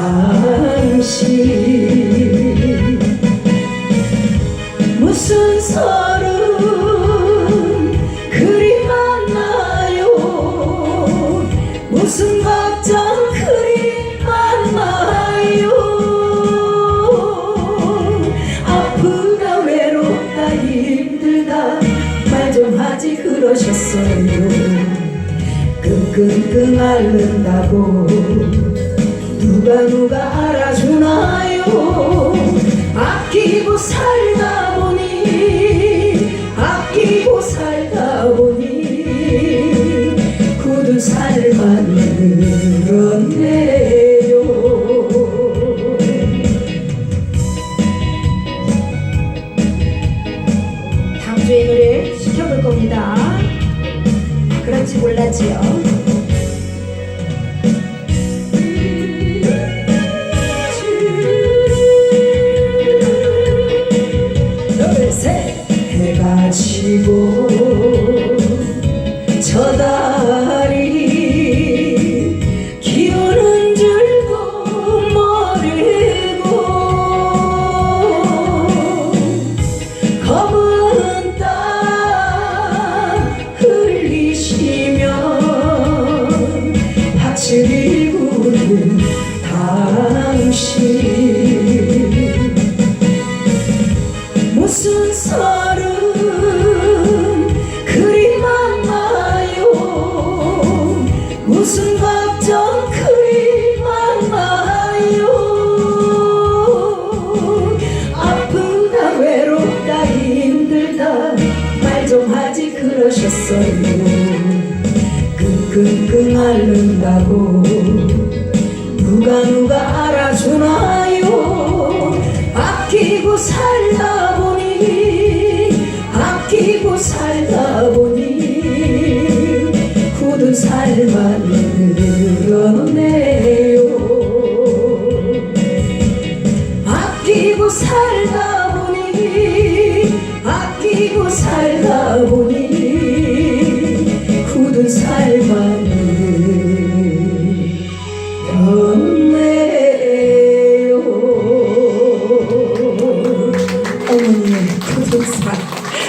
당신 무슨 서름 그리 많나요? 무슨 걱정 그리 많나요? 아프다 외롭다 힘들다 말 좀 하지 그러셨어요. 끙끙끙 앓는다고 누가 누가 알아주나요 아끼고 살다 보니 아끼고 살다 보니 굳은 살만 늘었네요 다음 주에 노래 시켜볼 겁니다. 그런지 몰랐지요. 둘셋 해가 지고 저달 무슨 걱정 그리 많나요? 아프다 외롭다 힘들다. 말 좀 하지 그러셨어요. 끙끙끙 앓는다고. 누가 누가 알아주나요? 아끼고 살다 보니 아끼고 살다 살만 늘었네요 아끼고 살다 보니 아끼고 살다